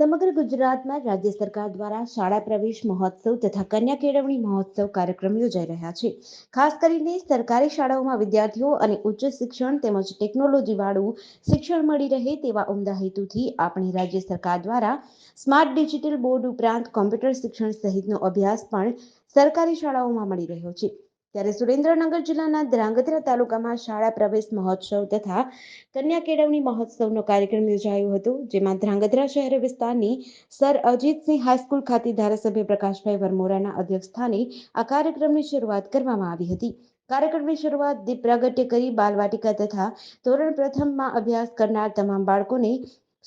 સમગ્ર ગુજરાતમાં રાજ્ય સરકાર દ્વારા શાળા પ્રવેશ મહોત્સવ તથા કન્યા કેળવણી મહોત્સવ કાર્યક્રમ યોજાઈ રહ્યા છે. ખાસ કરીને સરકારી શાળાઓમાં વિદ્યાર્થીઓ અને ઉચ્ચ શિક્ષણ તેમજ ટેકનોલોજી વાળું શિક્ષણ મળી રહે તેવા ઉમદા હેતુથી આપણી રાજ્ય સરકાર દ્વારા સ્માર્ટ ડિજિટલ બોર્ડ ઉપરાંત કોમ્પ્યુટર શિક્ષણ સહિતનો અભ્યાસ પણ સરકારી શાળાઓમાં મળી રહ્યો છે. ત્યારે સુરેન્દ્રનગર જિલ્લાના ધ્રાંગધ્રા તાલુકામાં શાળા પ્રવેશ મહોત્સવ તથા કન્યા કેળવણી મહોત્સવનો કાર્યક્રમ યોજાયો હતો, જેમાં ધ્રાંગધ્રા શહેર વિસ્તારની સર અજીતસિંહ હાઈસ્કૂલ ખાતે ધારાસભ્ય પ્રકાશભાઈ વરમોરાના અધ્યક્ષસ્થાને આ કાર્યક્રમની શરૂઆત કરવામાં આવી હતી. કાર્યક્રમની શરૂઆત દીપ પ્રાગટ્ય કરી બાલવાટિકા તથા ધોરણ પ્રથમમાં અભ્યાસ કરનાર તમામ બાળકોને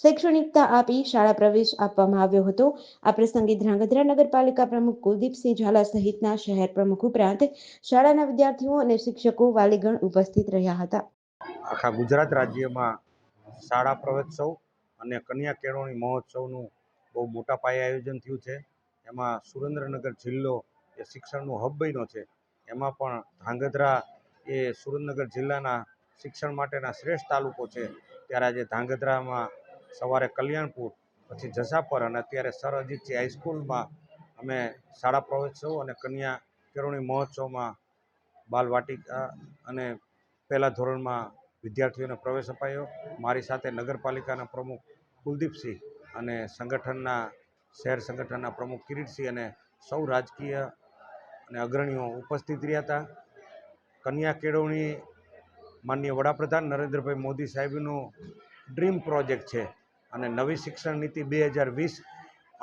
શૈક્ષણિકતા આપી શાળા પ્રવેશ આપવામાં આવ્યો હતો. આ પ્રસંગે ધ્રાંગધ્રા નગરપાલિકા પ્રમુખ કુલદીપસિંહ ઝાલા સહિતના શહેર પ્રમુખ ઉપરાંત શાળાના વિદ્યાર્થીઓ અને શિક્ષકો વાલીગણ ઉપસ્થિત રહ્યા હતા. આખા ગુજરાત રાજ્યમાં શાળા પ્રવેશોત્સવ અને કન્યા કેળવણી મહોત્સવનું બહુ મોટા પાયે આયોજન થયું છે. એમાં સુરેન્દ્રનગર જિલ્લો એ શિક્ષણનું હબ બન્યો છે. એમાં પણ ધ્રાંગધ્રા એ સુરેન્દ્રનગર જિલ્લાના શિક્ષણ માટેના શ્રેષ્ઠ તાલુકો છે. ત્યારે આજે ધ્રાંગધ્રામાં સવારે કલ્યાણપુર, પછી જસાપર અને અત્યારે સર અજીતજી હાઈસ્કૂલમાં અમે શાળા પ્રવેશોત્સવ અને કન્યા કેળવણી મહોત્સવમાં બાલવાટિકા અને પહેલા ધોરણમાં વિદ્યાર્થીઓને પ્રવેશ અપાયો. મારી સાથે નગરપાલિકાના પ્રમુખ કુલદીપસિંહ અને સંગઠનના, શહેર સંગઠનના પ્રમુખ કિરીટસિંહ અને સૌ રાજકીય અને અગ્રણીઓ ઉપસ્થિત રહ્યા હતા. કન્યા કેળવણી માનનીય વડાપ્રધાન નરેન્દ્રભાઈ મોદી સાહેબનું ડ્રીમ પ્રોજેક્ટ છે. અને નવી શિક્ષણ નીતિ બે હજાર વીસ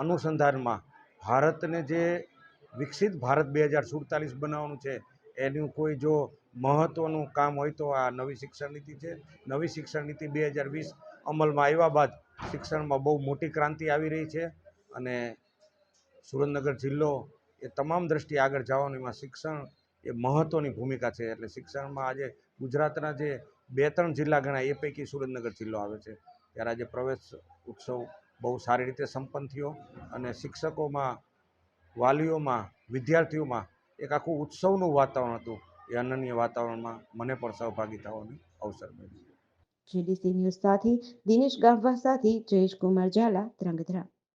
અનુસંધાનમાં ભારતને જે વિકસિત ભારત બે હજાર સુડતાલીસ બનાવવાનું છે, એનું કોઈ જો મહત્ત્વનું કામ હોય તો આ નવી શિક્ષણ નીતિ છે. નવી શિક્ષણ નીતિ બે હજાર વીસ અમલમાં આવ્યા બાદ શિક્ષણમાં બહુ મોટી ક્રાંતિ આવી રહી છે અને સુરેન્દ્રનગર જિલ્લો એ તમામ દ્રષ્ટિએ આગળ જવાનું, એમાં શિક્ષણ એ મહત્ત્વની ભૂમિકા છે. એટલે શિક્ષણમાં આજે ગુજરાતના જે બે ત્રણ જિલ્લા ગણાય, એ પૈકી સુરેન્દ્રનગર જિલ્લો આવે છે. ત્યારે આજે પ્રવેશ ઉત્સવ બહુ સારી રીતે સંપન્ન થયો અને શિક્ષકોમાં, વાલીઓમાં, વિદ્યાર્થીઓમાં એક આખું ઉત્સવનું વાતાવરણ હતું. એ અનન્ય વાતાવરણમાં મને પણ સહભાગી થવાનો અવસર મળ્યો. જીડીસી ન્યૂઝ સાથે દિનેશ ગામવા સાથે જયેશ કુમાર ઝાલા, ધ્રાંગધ્રા.